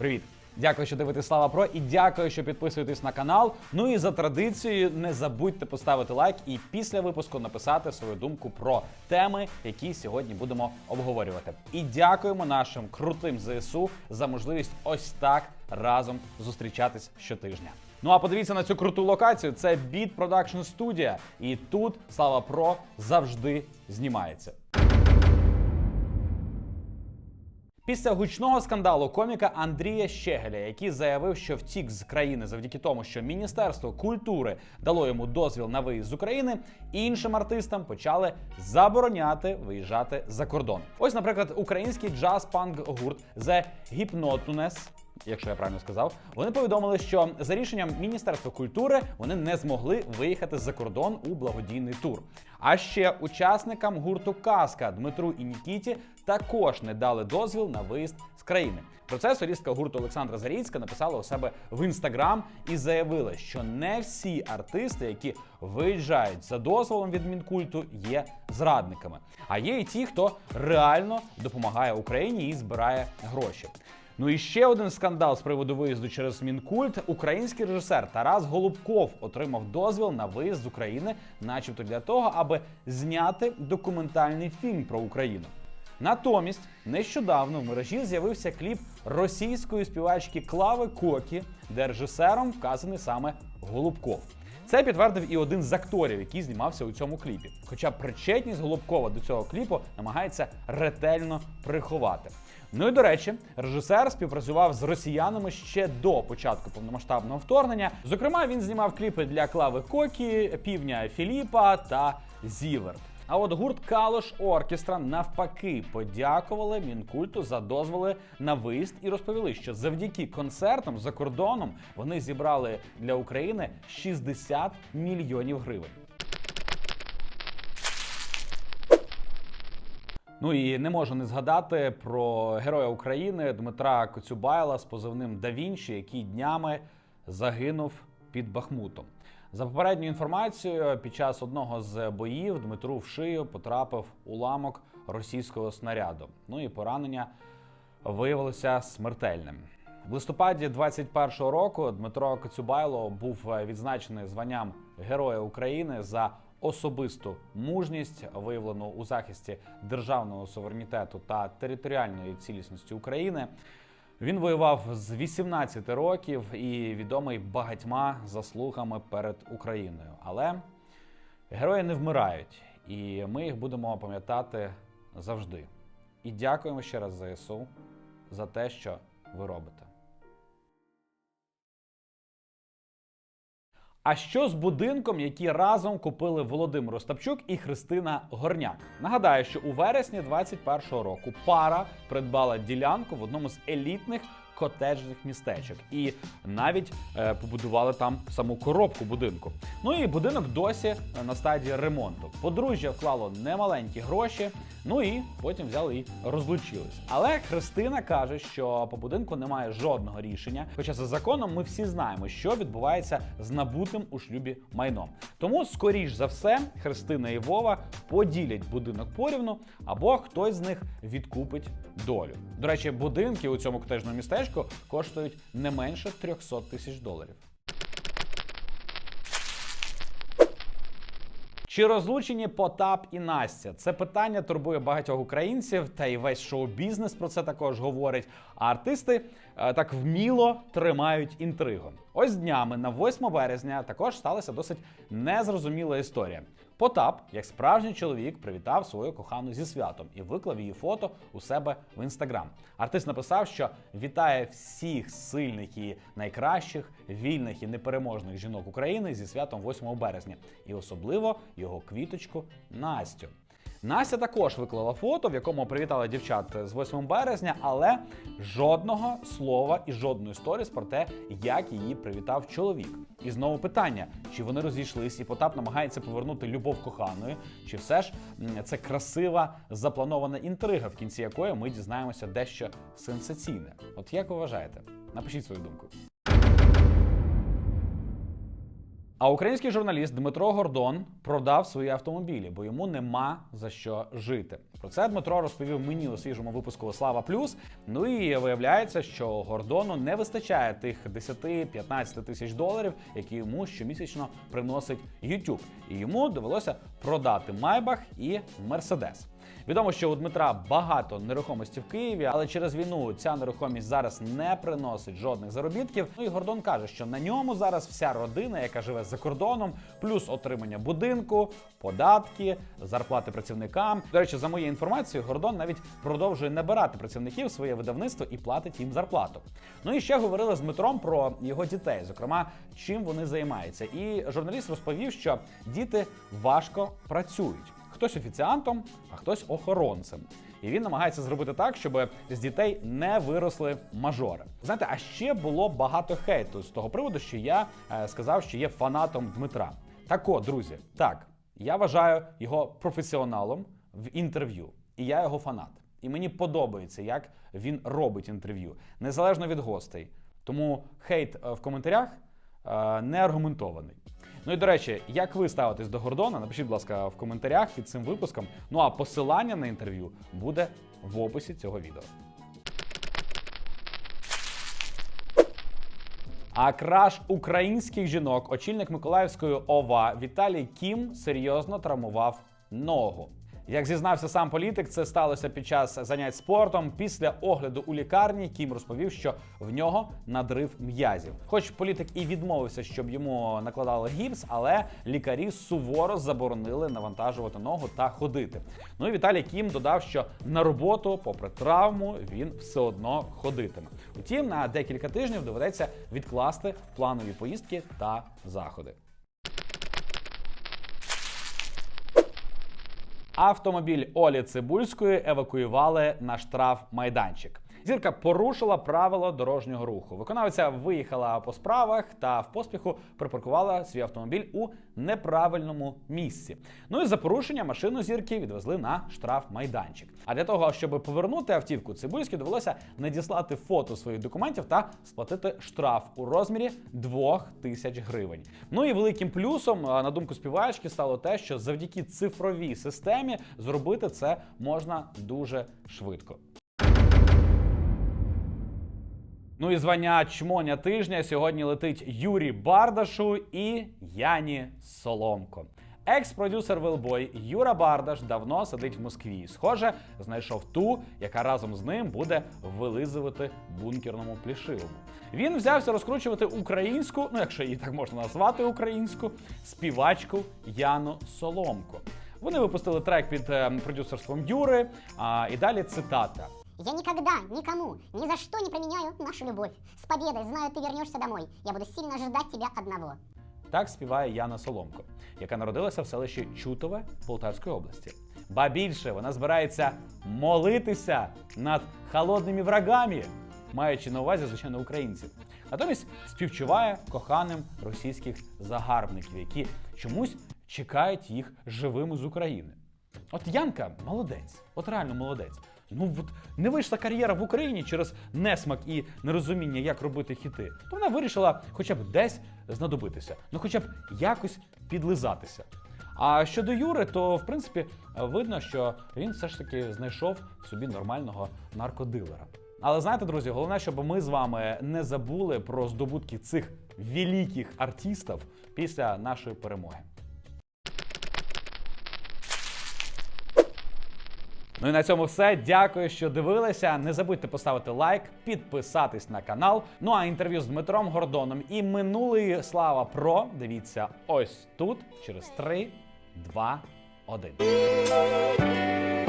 Привіт! Дякую, що дивитесь Слава Про і дякую, що підписуєтесь на канал. Ну і за традицією не забудьте поставити лайк і після випуску написати свою думку про теми, які сьогодні будемо обговорювати. І дякуємо нашим крутим ЗСУ за можливість ось так разом зустрічатись щотижня. Ну а подивіться на цю круту локацію. Це Beat Production Studio. І тут Слава Про завжди знімається. Після гучного скандалу коміка Андрія Щегеля, який заявив, що втік з країни завдяки тому, що Міністерство культури дало йому дозвіл на виїзд з України, іншим артистам почали забороняти виїжджати за кордон. Ось, наприклад, український джаз-панк гурт The Hypnotunes, Якщо я правильно сказав, вони повідомили, що за рішенням Міністерства культури вони не змогли виїхати за кордон у благодійний тур. А ще учасникам гурту Казка Дмитру і Нікіті також не дали дозвіл на виїзд з країни. Про це солістка гурту Олександра Зарійська написала у себе в інстаграм і заявила, що не всі артисти, які виїжджають за дозволом від мінкульту, є зрадниками. А є і ті, хто реально допомагає Україні і збирає гроші. Ну і ще один скандал з приводу виїзду через мінкульт. Український режисер Тарас Голубков отримав дозвіл на виїзд з України, начебто для того, аби зняти документальний фільм про Україну. Натомість нещодавно в мережі з'явився кліп російської співачки Клави Кокі, де режисером вказаний саме Голубков. Це підтвердив і один з акторів, який знімався у цьому кліпі. Хоча причетність Голубкова до цього кліпу намагається ретельно приховати. Ну і до речі, режисер співпрацював з росіянами ще до початку повномасштабного вторгнення. Зокрема, він знімав кліпи для Клави Кокі, півня Філіпа та Зіверт. А от гурт Калош Оркестра навпаки подякували мінкульту за дозволи на виїзд і розповіли, що завдяки концертам за кордоном вони зібрали для України 60 мільйонів гривень. Ну і не можу не згадати про героя України Дмитра Коцюбайла з позивним Да Вінчі, який днями загинув під Бахмутом. За попередньою інформацією, під час одного з боїв Дмитру в шию потрапив уламок російського снаряду. Ну і поранення виявилося смертельним. В листопаді 21-го року Дмитро Коцюбайло був відзначений званням Героя України за особисту мужність, виявлену у захисті державного суверенітету та територіальної цілісності України. Він воював з 18 років і відомий багатьма заслугами перед Україною. Але герої не вмирають, і ми їх будемо пам'ятати завжди. І дякуємо ще раз ЗСУ за те, що ви робите. А що з будинком, який разом купили Володимир Остапчук і Христина Горняк? Нагадаю, що у вересні 2021 року пара придбала ділянку в одному з елітних котеджних містечок і навіть е, побудували там саму коробку будинку. Ну і будинок досі е, на стадії ремонту. Подружжя вклало немаленькі гроші. Ну і потім взяли і розлучились. Але Христина каже, що по будинку немає жодного рішення. Хоча за законом ми всі знаємо, що відбувається з набутим у шлюбі майном. Тому, скоріш за все, Христина і Вова поділять будинок порівну, або хтось з них відкупить долю. До речі, будинки у цьому котежному містечку коштують не менше 300 тисяч доларів. Чи розлучені Потап і Настя? Це питання турбує багатьох українців, та й весь шоу-бізнес про це також говорить. А артисти е, так вміло тримають інтригу. Ось днями на 8 березня також сталася досить незрозуміла історія. Потап, як справжній чоловік, привітав свою кохану зі святом і виклав її фото у себе в інстаграм. Артист написав, що вітає всіх сильних і найкращих, вільних і непереможних жінок України зі святом 8 березня, і особливо його квіточку Настю. Настя також виклала фото, в якому привітала дівчат з 8 березня, але жодного слова і жодної сторіс про те, як її привітав чоловік. І знову питання: чи вони розійшлись, і Потап намагається повернути любов коханої, чи все ж це красива запланована інтрига, в кінці якої ми дізнаємося дещо сенсаційне. От як ви вважаєте? Напишіть свою думку. А український журналіст Дмитро Гордон продав свої автомобілі, бо йому нема за що жити. Про це Дмитро розповів мені у свіжому випуску Слава Плюс. Ну і виявляється, що Гордону не вистачає тих 10-15 тисяч доларів, які йому щомісячно приносить YouTube. І йому довелося продати Майбах і Мерседес. Відомо, що у Дмитра багато нерухомості в Києві, але через війну ця нерухомість зараз не приносить жодних заробітків. Ну і Гордон каже, що на ньому зараз вся родина, яка живе за кордоном, плюс отримання будинку, податки, зарплати працівникам. До речі, за моєю інформацією, Гордон навіть продовжує набирати працівників своє видавництво і платить їм зарплату. Ну і ще говорили з Дмитром про його дітей, зокрема, чим вони займаються. І журналіст розповів, що діти важко працюють. Хтось офіціантом, а хтось охоронцем. І він намагається зробити так, щоб з дітей не виросли мажори. Знаєте, а ще було багато хейту з того приводу, що я е, сказав, що є фанатом Дмитра. Так от, друзі, так, я вважаю його професіоналом в інтерв'ю, і я його фанат. І мені подобається, як він робить інтерв'ю, незалежно від гостей. Тому хейт е, в коментарях е, не аргументований. Ну і до речі, як ви ставитесь до Гордона? Напишіть, будь ласка, в коментарях під цим випуском. Ну а посилання на інтерв'ю буде в описі цього відео. А краш українських жінок, очільник Миколаївської ОВА Віталій Кім серйозно травмував ногу. Як зізнався сам політик, це сталося під час занять спортом. Після огляду у лікарні Кім розповів, що в нього надрив м'язів. Хоч політик і відмовився, щоб йому накладали гіпс, але лікарі суворо заборонили навантажувати ногу та ходити. Ну і Віталій Кім додав, що на роботу, попри травму, він все одно ходитиме. Утім, на декілька тижнів доведеться відкласти планові поїздки та заходи. Автомобіль Олі Цибульської евакуювали на штраф майданчик. Зірка порушила правила дорожнього руху. Виконавиця виїхала по справах та в поспіху припаркувала свій автомобіль у неправильному місці. Ну і за порушення машину зірки відвезли на штраф майданчик. А для того, щоб повернути автівку, Цибульській довелося надіслати фото своїх документів та сплатити штраф у розмірі 2 тисяч гривень. Ну і великим плюсом, на думку співачки, стало те, що завдяки цифровій системі зробити це можна дуже швидко. Ну і звання чмоня тижня сьогодні летить Юрі Бардашу і Яні Соломко. Екс-продюсер Велбой Юра Бардаш давно сидить в Москві. Схоже, знайшов ту, яка разом з ним буде вилизувати бункерному плішивому. Він взявся розкручувати українську, ну якщо її так можна назвати українську, співачку Яну Соломко. Вони випустили трек під е, продюсерством Юри. А і далі цитата. Я никогда никому ни за что не променяю нашу любовь. С победой, знаю, ты вернешься домой. Я буду сильно ожидать тебя одного. Так співає Яна Соломко, яка народилася в селищі Чутове Полтавської області. Ба більше вона збирається молитися над холодними врагами, маючи на увазі, звичайно, українців. Натомість співчуває коханим російських загарбників, які чомусь чекають їх живими з України. От Янка молодець, от реально молодець. Ну от не вийшла кар'єра в Україні через несмак і нерозуміння, як робити хіти. То вона вирішила хоча б десь знадобитися, ну хоча б якось підлизатися. А щодо Юри, то в принципі видно, що він все ж таки знайшов собі нормального наркодилера. Але знаєте, друзі, головне, щоб ми з вами не забули про здобутки цих великих артистів після нашої перемоги. Ну і на цьому все. Дякую, що дивилися. Не забудьте поставити лайк, підписатись на канал. Ну а інтерв'ю з Дмитром Гордоном і минулий Слава Про дивіться ось тут через 3, 2, 1.